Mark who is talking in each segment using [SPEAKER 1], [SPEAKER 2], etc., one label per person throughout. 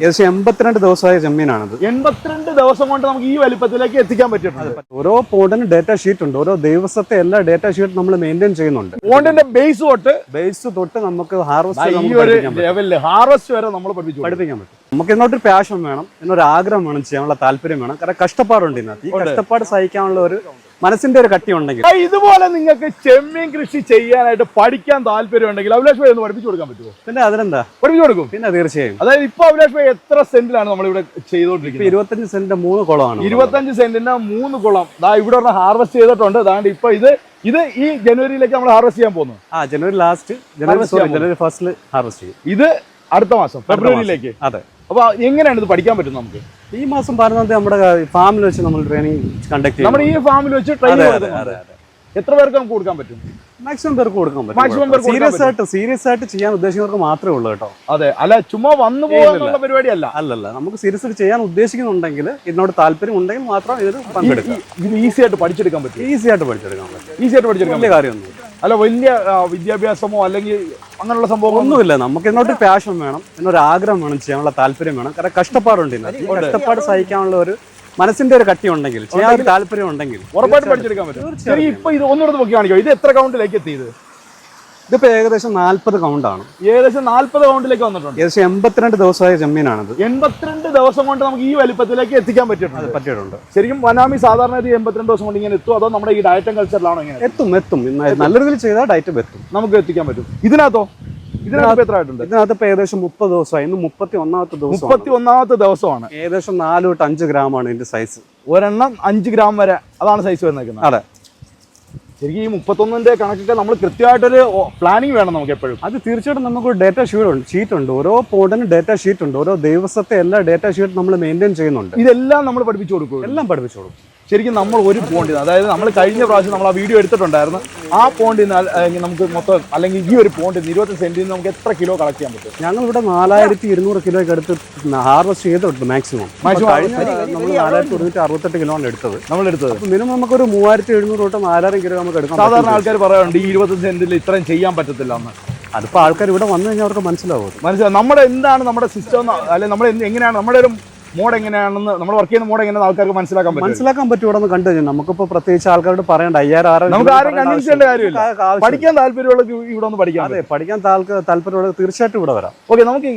[SPEAKER 1] ഏകദേശം എൺപത്തിരണ്ട് ദിവസമായ ചെമ്മീനാണത്
[SPEAKER 2] എൺപത്തിരണ്ട് ദിവസം കൊണ്ട് നമുക്ക് ഈ വലിപ്പത്തിലേക്ക് എത്തിക്കാൻ പറ്റിയിട്ടുണ്ട്.
[SPEAKER 1] ഓരോ പോണ്ടിന് ഡേറ്റ ഷീറ്റ് ഉണ്ട്. ഓരോ ദിവസത്തെ എല്ലാ ഡേറ്റ ഷീറ്റ് നമ്മൾ മെയിന്റെയിൻ ചെയ്യുന്നുണ്ട്.
[SPEAKER 2] പോണ്ടിന്റെ ബേസ് തൊട്ട്
[SPEAKER 1] ബേസ് തൊട്ട് നമുക്ക് ഹാർവസ്റ്റ്
[SPEAKER 2] ഈ ഒരു ലെവലിൽ ഹാർവസ്റ്റ് വരെ നമ്മൾ പഠിപ്പിച്ചു
[SPEAKER 1] പഠിപ്പിക്കാൻ പറ്റും. നമുക്ക് ഇങ്ങോട്ടൊരു പാഷൻ വേണം. എന്നൊരു ആഗ്രഹം വേണം ചെയ്യാനുള്ള താല്പര്യം വേണം. കാരണം കഷ്ടപ്പാടുണ്ട് ഇന്നത്തെ ഈ കഷ്ടപ്പാട് സഹിക്കാനുള്ള ഒരു മനസ്സിന്റെ ഒരു കട്ടി ഉണ്ടെങ്കിൽ.
[SPEAKER 2] ഇതുപോലെ നിങ്ങൾക്ക് ചെമ്മീൻ കൃഷി ചെയ്യാനായിട്ട് പഠിക്കാൻ താല്പര്യം ഉണ്ടെങ്കിൽ അഭിലാഷ് ഭായി ഒന്ന് പഠിപ്പിച്ചു കൊടുക്കാൻ പറ്റുമോ?
[SPEAKER 1] പിന്നെ അതിനെന്താ?
[SPEAKER 2] പഠിപ്പിച്ചു കൊടുക്കും.
[SPEAKER 1] പിന്നെ തീർച്ചയായും.
[SPEAKER 2] അതായത് ഇപ്പൊ അഭിലാഷ് ഭായി എത്ര സെന്റിലാണ് നമ്മൾ ഇവിടെ ചെയ്തുകൊണ്ടിരിക്കുന്നത്
[SPEAKER 1] ഇരുപത്തഞ്ച് സെന്റിന്റെ മൂന്ന് കുളമാണ്
[SPEAKER 2] ഇരുപത്തഞ്ച് സെന്റിന്റെ മൂന്ന് കുളം. ദാ ഇവിടെ ഒരെണ്ണം ഹാർവെസ്റ്റ് ചെയ്തിട്ടുണ്ട്. അതാണ്ട് ഇപ്പൊ ഇത് ഇത് ഈ ജനുവരിയിലേക്ക് നമ്മൾ ഹാർവെസ്റ്റ് ചെയ്യാൻ പോകുന്നു.
[SPEAKER 1] ആ ജനുവരി ലാസ്റ്റ് ജനുവരി ജനുവരി ഫസ്റ്റിൽ ഹാർവെസ്റ്റ് ചെയ്യും.
[SPEAKER 2] ഇത് അടുത്ത മാസം ഫെബ്രുവരിയിലേക്ക്.
[SPEAKER 1] അതെ.
[SPEAKER 2] അപ്പൊ എങ്ങനെയാണ് ഇത് പഠിക്കാൻ പറ്റും നമുക്ക്?
[SPEAKER 1] ഈ മാസം പതിനൊന്നാം തീയതി നമ്മുടെ ഫാമിൽ വെച്ച് നമ്മൾ ട്രെയിനിങ് കണ്ടക്ട് ചെയ്യും.
[SPEAKER 2] നമ്മുടെ ഈ ഫാമിൽ വെച്ച്
[SPEAKER 1] ട്രെയിനിങ്
[SPEAKER 2] എത്ര പേർക്ക് നമുക്ക് കൊടുക്കാൻ പറ്റും?
[SPEAKER 1] മാക്സിമം പേർക്ക് കൊടുക്കാൻ പറ്റും. സീരിയസ് ആയിട്ട് സീരിയസ് ആയിട്ട് ചെയ്യാൻ ഉദ്ദേശിക്കുന്നവർക്ക് മാത്രമേ ഉള്ളൂ കേട്ടോ.
[SPEAKER 2] അതെ അല്ല ചുമ്മാ വന്നു പോകാനുള്ള പരിപാടിയല്ല.
[SPEAKER 1] അല്ലല്ല നമുക്ക് സീരിയസ് ആയിട്ട് ചെയ്യാൻ ഉദ്ദേശിക്കുന്നുണ്ടെങ്കിൽ ഇതിനോട് താല്പര്യം ഉണ്ടെങ്കിൽ മാത്രം ഇതിൽ പങ്കെടുക്കാം
[SPEAKER 2] ഇത് ഈസി ആയിട്ട് പഠിച്ചെടുക്കാൻ പറ്റും
[SPEAKER 1] ഈസി ആയിട്ട് പഠിച്ചെടുക്കാൻ പറ്റും.
[SPEAKER 2] ഈസി ആയിട്ട് പഠിച്ചെടുക്കാൻ
[SPEAKER 1] വലിയ കാര്യമൊന്നും
[SPEAKER 2] അല്ല വലിയ വിദ്യാഭ്യാസമോ അല്ലെങ്കിൽ അങ്ങനെയുള്ള സംഭവം
[SPEAKER 1] ഒന്നുമില്ല. നമുക്ക് ഇതിനോട്ട് പാഷൻ വേണം. എന്നൊരു ആഗ്രഹം വേണം ചെയ്യാനുള്ള താല്പര്യം വേണം. കാരണം കഷ്ടപ്പാടുണ്ട് കഷ്ടപ്പാട് സഹിക്കാനുള്ള ഒരു മനസ്സിന്റെ ഒരു കട്ടി ഉണ്ടെങ്കിൽ ചെയ്യാൻ താല്പര്യം ഉണ്ടെങ്കിൽ
[SPEAKER 2] ഉറപ്പായിട്ട് പഠിച്ചെടുക്കാൻ പറ്റും. ശരി ഇപ്പൊ ഇത് ഒന്നുകൂടെ നോക്കി കാണിക്കോ ഇത് എത്ര കൗണ്ടിലേക്ക് എത്തിയത്?
[SPEAKER 1] ഇതിപ്പോ ഏകദേശം നാല്പത് കൗണ്ടാണ്
[SPEAKER 2] ഏകദേശം നാല്പത് കൗണ്ടിലേക്ക് വന്നിട്ടുണ്ട്.
[SPEAKER 1] ഏകദേശം എൺപത്തിരണ്ട് ദിവസമായ ചെമ്മീനാണിത്
[SPEAKER 2] എൺപത്തിരണ്ട് ദിവസം കൊണ്ട് നമുക്ക് ഈ വലിപ്പത്തിലേക്ക് എത്തിക്കാൻ പറ്റിയിട്ടുണ്ട്.
[SPEAKER 1] പറ്റിയിട്ടുണ്ട്.
[SPEAKER 2] ശരിക്കും വനാമി സാധാരണ ഇത് എൺപത്തിരണ്ട് ദിവസം കൊണ്ട് ഇങ്ങനെ എത്തും അതോ നമ്മുടെ ഈ ഡയറ്റ് കൾച്ചറിലാണോ ഇങ്ങനെ?
[SPEAKER 1] എത്തും എത്തും. നല്ല രീതിയിൽ ചെയ്താൽ ഡയറ്റ് എത്തും.
[SPEAKER 2] നമുക്ക് എത്തിക്കാൻ പറ്റും. ഇതിനകത്തോ? ഇതിനകത്ത് എത്ര ആയിട്ടുണ്ട്?
[SPEAKER 1] ഇതിനകത്ത് ഇപ്പൊ ഏകദേശം മുപ്പത് ദിവസമായി. ഇന്ന് മുപ്പത്തി ഒന്നാമത്തെ ദിവസം
[SPEAKER 2] മുപ്പത്തി ഒന്നാമത്തെ ദിവസമാണ്.
[SPEAKER 1] ഏകദേശം നാല് തൊട്ട് അഞ്ച് ഗ്രാമാണ് ഇതിന്റെ സൈസ്
[SPEAKER 2] ഒരെണ്ണം അഞ്ച് ഗ്രാം വരെ അതാണ് സൈസ് വന്നേക്കുന്നത്.
[SPEAKER 1] അതെ.
[SPEAKER 2] ശരിക്കും ഈ മുപ്പത്തൊന്നിന്റെ കണക്കൊക്കെ നമ്മൾ കൃത്യമായിട്ടൊരു പ്ലാനിങ് വേണം നമുക്ക് എപ്പോഴും.
[SPEAKER 1] അത് തീർച്ചയായിട്ടും നമുക്ക് ഡേറ്റ ഷീറ്റ് ഉണ്ട് ഷീറ്റ് ഉണ്ട്. ഓരോ പോർട്ടിനും ഡേറ്റ ഷീറ്റ് ഉണ്ട്. ഓരോ ദിവസത്തെ എല്ലാ ഡേറ്റ ഷീറ്റ് നമ്മൾ മെയിന്റെയിൻ ചെയ്യുന്നുണ്ട്.
[SPEAKER 2] ഇതെല്ലാം നമ്മൾ പഠിപ്പിച്ചു കൊടുക്കും
[SPEAKER 1] എല്ലാം പഠിപ്പിച്ചു കൊടുക്കും.
[SPEAKER 2] ശരിക്കും നമ്മൾ ഒരു പോണ്ടിൽ അതായത് നമ്മൾ കഴിഞ്ഞ പ്രാവശ്യം നമ്മൾ ആ വീഡിയോ എടുത്തിട്ടുണ്ടായിരുന്നു. ആ പോണ്ടിൽ നിന്ന് അല്ലെങ്കിൽ നമുക്ക് മൊത്തം അല്ലെങ്കിൽ ഈ ഒരു പോണ്ടിൽ നിന്ന് ഇരുപത്തി സെന്റിൽ നിന്ന് നമുക്ക് എത്ര കിലോ കളക്ട് ചെയ്യാൻ പറ്റും?
[SPEAKER 1] ഞങ്ങൾ ഇവിടെ നാലായിരത്തി ഇരുന്നൂറ് കിലോയ്ക്ക് അടുത്ത് ഹാർവസ്റ്റ് ചെയ്തിട്ടുണ്ട് മാക്സിമം നമ്മൾ നാലായിരത്തി ഒരുന്നൂറ്റി അറുപത്തെട്ട് കിലോ ആണ് എടുത്തത്.
[SPEAKER 2] നമ്മൾ എടുത്തത്.
[SPEAKER 1] മിനിമം നമുക്ക് ഒരു മൂവായിരത്തി എഴുന്നൂറ് തൊട്ട് നാലായിരം കിലോ നമുക്ക് എടുക്കാം
[SPEAKER 2] സാധാരണ ആൾക്കാർ പറയാറുണ്ട് ഈ ഇരുപത്തി സെന്റിൽ ഇത്രയും ചെയ്യാൻ പറ്റത്തില്ല എന്ന്.
[SPEAKER 1] അതിപ്പോ ആൾക്കാർ ഇവിടെ വന്നു കഴിഞ്ഞാൽ അവർക്ക് മനസ്സിലാവും
[SPEAKER 2] മനസ്സിലാവും. നമ്മുടെ എന്താണ് നമ്മുടെ സിസ്റ്റം അല്ലെങ്കിൽ നമ്മൾ എങ്ങനെയാണ് നമ്മുടെ ഒരു മോഡ് എങ്ങനെയാണെന്ന് നമ്മൾ വർക്ക് ചെയ്യുന്ന മോഡ് എങ്ങനെയാണ് ആൾക്കാർക്ക് മനസ്സിലാക്കാൻ പറ്റും
[SPEAKER 1] മനസ്സിലാക്കാൻ പറ്റും ഇവിടെ നിന്ന് കണ്ടു കഴിഞ്ഞാൽ നമുക്കിപ്പോ പ്രത്യേകിച്ച് ആൾക്കാരോട് പറയണ്ട. അയ്യായിരം ആറ്
[SPEAKER 2] നമുക്ക് ആരും കൺവിൻസ് ചെയ്യേണ്ട കാര്യമില്ല. പഠിക്കാൻ താല്പര്യമുള്ള ഇവിടെ ഒന്ന് പഠിക്കാം
[SPEAKER 1] അതെ പഠിക്കാൻ താല്പര്യമുള്ള തീർച്ചയായിട്ടും ഇവിടെ വരാം.
[SPEAKER 2] ഓക്കെ നമുക്ക്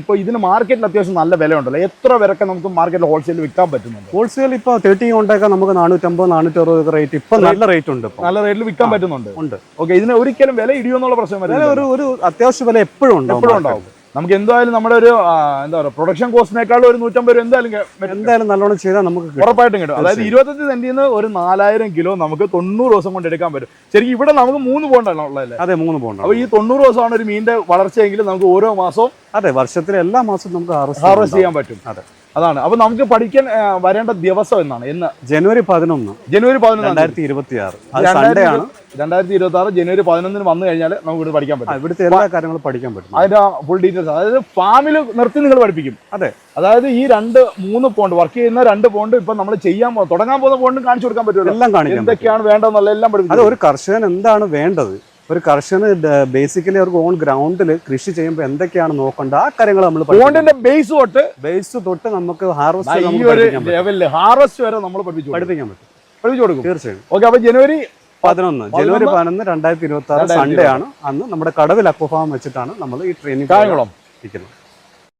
[SPEAKER 2] ഇപ്പോൾ ഇതിന് മാർക്കറ്റിൽ അത്യാവശ്യം നല്ല വില ഉണ്ടല്ലോ എത്ര വരൊക്കെ നമുക്ക് മാർക്കറ്റിൽ ഹോൾസെയിൽ വിൽക്കാൻ പറ്റുന്നുണ്ട്?
[SPEAKER 1] ഹോൾസെയിൽ ഇപ്പോൾ തേർട്ടി കൊണ്ടൊക്കെ നമുക്ക് നാനൂറ്റമ്പത് നാനൂറ്ററുപത് റേറ്റ് ഇപ്പൊ നല്ല റേറ്റ് ഉണ്ട്
[SPEAKER 2] നല്ല റേറ്റിൽ വിൽക്കാൻ പറ്റുന്നുണ്ട്.
[SPEAKER 1] ഉണ്ട്.
[SPEAKER 2] ഓക്കെ ഇതിന് ഒരിക്കലും വില ഇടിയോ
[SPEAKER 1] എന്നുള്ള
[SPEAKER 2] പ്രശ്നം
[SPEAKER 1] ഒരു ഒരു അത്യാവശ്യ വില എപ്പോഴും ഉണ്ടാവും
[SPEAKER 2] എപ്പോഴും ഉണ്ടാവും നമുക്ക് എന്തായാലും നമ്മുടെ ഒരു എന്താ പറയുക പ്രൊഡക്ഷൻ കോസ്റ്റിനേക്കാളും ഒരു നൂറ്റമ്പത് രൂപ എന്തായാലും
[SPEAKER 1] എന്തായാലും നല്ലോണം ചെയ്താൽ നമുക്ക്.
[SPEAKER 2] ഉറപ്പായിട്ടും കിട്ടും. അതായത് ഇരുപത്തഞ്ച് സെന്റിൽ നിന്ന് ഒരു നാലായിരം കിലോ നമുക്ക് തൊണ്ണൂറ് ദിവസം കൊണ്ട് എടുക്കാൻ പറ്റും. ശരിക്കും ഇവിടെ നമുക്ക് മൂന്ന് പോണ്ടാണ് ഉള്ളതല്ലേ?
[SPEAKER 1] അതെ മൂന്ന് പോണ്ട്
[SPEAKER 2] അപ്പോൾ ഈ തൊണ്ണൂറ് ദിവസമാണ് ഒരു മീനിന്റെ വളർച്ചയെങ്കിൽ നമുക്ക് ഓരോ മാസവും
[SPEAKER 1] അതെ വർഷത്തിലെ എല്ലാ മാസവും നമുക്ക്
[SPEAKER 2] ഹാർവസ്റ്റ് ചെയ്യാൻ പറ്റും.
[SPEAKER 1] അതെ.
[SPEAKER 2] അതാണ്. അപ്പൊ നമുക്ക് പഠിക്കാൻ വരേണ്ട ദിവസം എന്നാണ്? എന്ന്.
[SPEAKER 1] ജനുവരി പതിനൊന്ന്.
[SPEAKER 2] ജനുവരി പതിനൊന്ന്
[SPEAKER 1] രണ്ടായിരത്തി ഇരുപത്തി ആറ് അത് സൺഡേ ആണ്
[SPEAKER 2] രണ്ടായിരത്തി ഇരുപത്തി ആറ് ജനുവരി പതിനൊന്നിന് വന്നു കഴിഞ്ഞാൽ നമുക്ക് ഇവിടെ പഠിക്കാൻ പറ്റും.
[SPEAKER 1] ഇവിടുത്തെ എല്ലാ കാര്യങ്ങളും പഠിക്കാൻ പറ്റും.
[SPEAKER 2] അതിന്റെ ഫുൾ ഡീറ്റെയിൽസ് അതായത് ഫാമിൽ നിർത്തി നിങ്ങൾ പഠിപ്പിക്കും.
[SPEAKER 1] അതെ.
[SPEAKER 2] അതായത് ഈ രണ്ട് മൂന്ന് പോണ്ട് വർക്ക് ചെയ്യുന്ന രണ്ട് പോണ്ട് ഇപ്പൊ നമ്മൾ ചെയ്യാൻ തുടങ്ങാൻ പോകുന്ന പോണ്ടും കാണിച്ചു കൊടുക്കാൻ പറ്റുമല്ലോ.
[SPEAKER 1] എല്ലാം കാണിക്കും
[SPEAKER 2] എന്തൊക്കെയാണ് വേണ്ടതെന്നുള്ള എല്ലാം
[SPEAKER 1] അത്
[SPEAKER 2] പഠിപ്പിക്കും
[SPEAKER 1] ഒരു കർഷകൻ എന്താണ് വേണ്ടത്? ഒരു കർഷകന് ബേസിക്കലി അവർക്ക് ഓൺ ഗ്രൗണ്ടിൽ കൃഷി ചെയ്യുമ്പോൾ എന്തൊക്കെയാണ് നോക്കേണ്ടത് ആ കാര്യങ്ങൾ നമ്മൾ
[SPEAKER 2] ബേസ് തൊട്ട്
[SPEAKER 1] ബേസ് തൊട്ട് നമുക്ക് ഹാർവസ്റ്റ്
[SPEAKER 2] ഹാർവസ്റ്റ് വരെ നമ്മൾ പഠിപ്പിച്ചു.
[SPEAKER 1] പഠിപ്പിക്കാൻ പറ്റും.
[SPEAKER 2] പഠിപ്പിച്ചു കൊടുക്കും.
[SPEAKER 1] തീർച്ചയായും.
[SPEAKER 2] ഓക്കെ അപ്പൊ ജനുവരി
[SPEAKER 1] പതിനൊന്ന്. ജനുവരി പതിനൊന്ന് രണ്ടായിരത്തി ഇരുപത്തി ആറ് സൺഡേ ആണ്. അന്ന് നമ്മുടെ കടവിൽ അക്വഫാം വെച്ചിട്ടാണ് നമ്മൾ ഈ ട്രെയിനിങ്
[SPEAKER 2] കാര്യങ്ങളും
[SPEAKER 1] ഇരിക്കുന്നത്.